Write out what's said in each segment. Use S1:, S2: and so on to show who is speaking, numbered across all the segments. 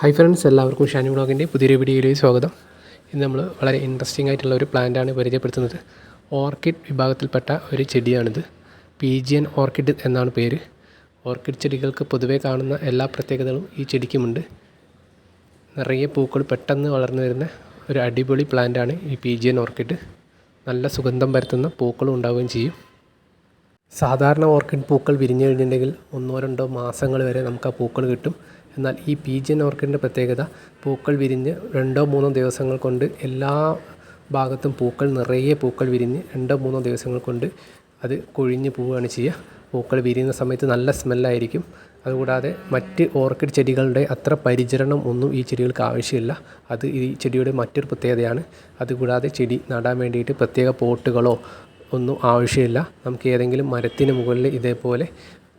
S1: Hi friends എല്ലാവർക്കും ഷാനി വ്ളോഗിന്റെ പുതിയൊരു വീഡിയോയിലേക്ക് സ്വാഗതം. ഇന്ന് നമ്മൾ വളരെ ഇൻട്രസ്റ്റിംഗ് ആയിട്ടുള്ള ഒരു പ്ലാന്റാണ് പരിചയപ്പെടുത്തുന്നത്. ഓർക്കിഡ് വിഭാഗത്തിൽപ്പെട്ട ഒരു ചെടിയാണിത്. പീജിയൻ ഓർക്കിഡ് എന്നാണ് പേര്. ഓർക്കിഡ് ചെടികൾക്ക് പൊതുവെ കാണുന്ന എല്ലാ പ്രത്യേകതകളും ഈ ചെടിക്കുമുണ്ട്. നിറയെ പൂക്കൾ പെട്ടെന്ന് വളർന്നു വരുന്ന ഒരു അടിപൊളി പ്ലാന്റാണ് ഈ പീജിയൻ ഓർക്കിഡ് നല്ല സുഗന്ധം പരത്തുന്ന പൂക്കളും ഉണ്ടാവുകയും ചെയ്യും. സാധാരണ ഓർക്കിഡ് പൂക്കൾ വിരിഞ്ഞു കഴിഞ്ഞിട്ടുണ്ടെങ്കിൽ ഒന്നോ രണ്ടോ മാസങ്ങൾ വരെ നമുക്ക് ആ പൂക്കൾ കിട്ടും. എന്നാൽ ഈ പീജിയൻ ഓർക്കിഡിന്റെ പ്രത്യേകത പൂക്കൾ വിരിഞ്ഞ് രണ്ടോ മൂന്നോ ദിവസങ്ങൾ കൊണ്ട് എല്ലാ ഭാഗത്തും പൂക്കൾ നിറയെ പൂക്കൾ വിരിഞ്ഞ് രണ്ടോ മൂന്നോ ദിവസങ്ങൾ കൊണ്ട് അത് കൊഴിഞ്ഞ് പോവുകയാണ് ചെയ്യുക. പൂക്കൾ വിരിയുന്ന സമയത്ത് നല്ല സ്മെല്ലായിരിക്കും. അതുകൂടാതെ മറ്റ് ഓർക്കിഡ് ചെടികളുടെ അത്ര പരിചരണം ഒന്നും ഈ ചെടികൾക്ക് ആവശ്യമില്ല. അത് ഈ ചെടിയുടെ മറ്റൊരു പ്രത്യേകതയാണ്. അതുകൂടാതെ ചെടി നടാൻ വേണ്ടിയിട്ട് പ്രത്യേക പോട്ടുകളോ ഒന്നും ആവശ്യമില്ല. നമുക്ക് ഏതെങ്കിലും മരത്തിന് മുകളിൽ ഇതേപോലെ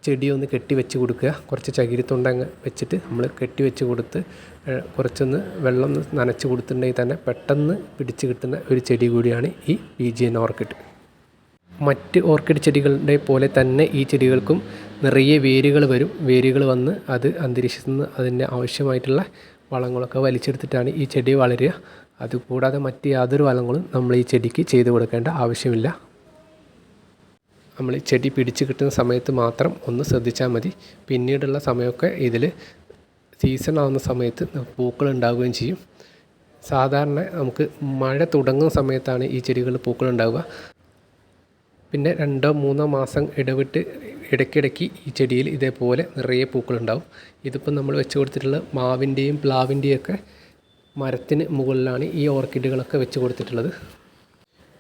S1: ചെടി ഒന്ന് കെട്ടി വെച്ച് കൊടുക്കുക. കുറച്ച് ചകിരിത്തൊണ്ടങ്ങ് വെച്ചിട്ട് നമ്മൾ കെട്ടി വെച്ച് കൊടുത്ത് കുറച്ചൊന്ന് വെള്ളം നനച്ച് കൊടുത്തിട്ടുണ്ടെങ്കിൽ തന്നെ പെട്ടെന്ന് പിടിച്ച് കിട്ടുന്ന ഒരു ചെടി കൂടിയാണ് ഈ പീജിയൻ ഓർക്കിഡ്. മറ്റ് ഓർക്കിഡ് ചെടികളുടെ പോലെ തന്നെ ഈ ചെടികൾക്കും നിറയെ വേരുകൾ വരും. വേരുകൾ വന്ന് അത് അന്തരീക്ഷത്തിൽ നിന്ന് അതിന്റെ ആവശ്യമായിട്ടുള്ള വളങ്ങളൊക്കെ വലിച്ചെടുത്തിട്ടാണ് ഈ ചെടി വളരുക. അതുകൂടാതെ മറ്റ് യാതൊരു വളങ്ങളും നമ്മൾ ഈ ചെടിക്ക് ചെയ്തു കൊടുക്കേണ്ട ആവശ്യമില്ല. നമ്മൾ ചെടി പിടിച്ച് കിട്ടുന്ന സമയത്ത് മാത്രം ഒന്ന് ശ്രദ്ധിച്ചാൽ മതി. പിന്നീടുള്ള സമയമൊക്കെ ഇതിൽ സീസൺ ആവുന്ന സമയത്ത് പൂക്കൾ ഉണ്ടാവുകയും ചെയ്യും. സാധാരണ നമുക്ക് മഴ തുടങ്ങുന്ന സമയത്താണ് ഈ ചെടികൾ പൂക്കൾ ഉണ്ടാവുക. പിന്നെ രണ്ടോ മൂന്നോ മാസം ഇടവിട്ട് ഇടയ്ക്കിടയ്ക്ക് ഈ ചെടിയിൽ ഇതേപോലെ നിറയെ പൂക്കളുണ്ടാവും ഇതിപ്പോൾ നമ്മൾ വെച്ച് കൊടുത്തിട്ടുള്ള മാവിന്റെയും പ്ലാവിന്റെയും ഒക്കെ മരത്തിന് മുകളിലാണ് ഈ ഓർക്കിഡുകളൊക്കെ വെച്ച് കൊടുത്തിട്ടുള്ളത്.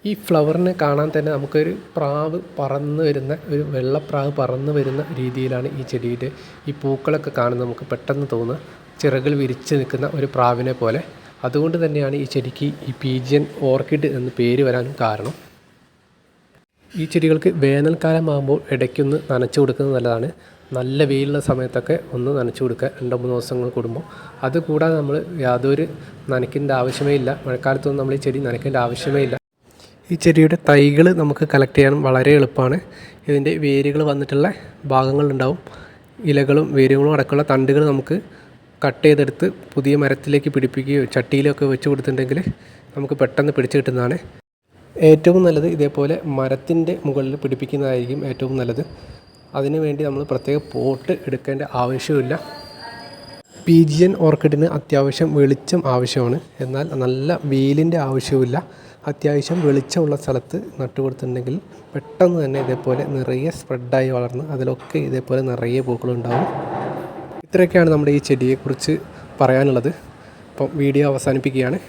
S1: ഈ ഫ്ലവറിനെ കാണാൻ തന്നെ നമുക്കൊരു പ്രാവ് പറന്ന് വരുന്ന ഒരു വെള്ളപ്രാവ് പറന്ന് വരുന്ന രീതിയിലാണ് ഈ ചെടിയുടെ ഈ പൂക്കളൊക്കെ കാണുന്നത് നമുക്ക് പെട്ടെന്ന് തോന്നുക. ചിറകൾ വിരിച്ച് നിൽക്കുന്ന ഒരു പ്രാവിനെ പോലെ. അതുകൊണ്ട് തന്നെയാണ് ഈ ചെടിക്ക് ഈ പീജിയൻ ഓർക്കിഡ് എന്ന് പേര് വരാനും കാരണം. ഈ ചെടികൾക്ക് വേനൽക്കാലമാകുമ്പോൾ ഇടയ്ക്കൊന്ന് നനച്ചു കൊടുക്കുന്നത് നല്ലതാണ്. നല്ല വെയിലുള്ള സമയത്തൊക്കെ ഒന്ന് നനച്ചു കൊടുക്കുക. രണ്ടോ മൂന്ന് ദിവസങ്ങൾ കൂടുമ്പോൾ. അതുകൂടാതെ നമ്മൾ യാതൊരു നനയ്ക്കേണ്ട ആവശ്യമേ ഇല്ല. മഴക്കാലത്തൊന്നും നമ്മൾ ഈ ചെടി നനയ്ക്കേണ്ട ആവശ്യമേ ഇല്ല. ഈ ചെടിയുടെ തൈകൾ നമുക്ക് കളക്ട് ചെയ്യാനും വളരെ എളുപ്പമാണ്. ഇതിന്റെ വേരുകൾ വന്നിട്ടുള്ള ഭാഗങ്ങളുണ്ടാവും. ഇലകളും വേരുകളും അടക്കമുള്ള തണ്ടുകൾ നമുക്ക് കട്ട് ചെയ്തെടുത്ത് പുതിയ മരത്തിലേക്ക് പിടിപ്പിക്കുകയോ ചട്ടിയിലൊക്കെ വെച്ച് കൊടുത്തിട്ടുണ്ടെങ്കിൽ നമുക്ക് പെട്ടെന്ന് പിടിച്ചു കിട്ടുന്നതാണ്. ഏറ്റവും നല്ലത് ഇതേപോലെ മരത്തിന്റെ മുകളിൽ പിടിപ്പിക്കുന്നതായിരിക്കും ഏറ്റവും നല്ലത്. അതിനുവേണ്ടി നമ്മൾ പ്രത്യേക പോട്ട് എടുക്കേണ്ട ആവശ്യമില്ല. പീജിയൻ ഓർക്കിഡിന് അത്യാവശ്യം വെളിച്ചം ആവശ്യമാണ്. എന്നാൽ നല്ല വെയിലിന്റെ ആവശ്യമില്ല അത്യാവശ്യം വെളിച്ചമുള്ള സ്ഥലത്ത് നട്ടു കൊടുത്തിട്ടുണ്ടെങ്കിൽ പെട്ടെന്ന് തന്നെ ഇതേപോലെ നിറയെ സ്പ്രെഡായി വളർന്ന് അതിലൊക്കെ ഇതേപോലെ നിറയെ പൂക്കളുണ്ടാവും ഇത്രയൊക്കെയാണ് നമ്മുടെ ഈ ചെടിയെക്കുറിച്ച് പറയാനുള്ളത്. അപ്പം വീഡിയോ അവസാനിപ്പിക്കുകയാണ്.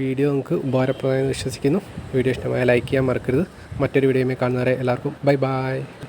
S1: വീഡിയോ നമുക്ക് ഉപകാരപ്രദമായി വിശ്വസിക്കുന്നു. വീഡിയോ ഇഷ്ടമായ ലൈക്ക് ചെയ്യാൻ മറക്കരുത്. മറ്റൊരു വീഡിയോയുമായി കാണുന്നവരെ എല്ലാവർക്കും ബൈ ബൈ.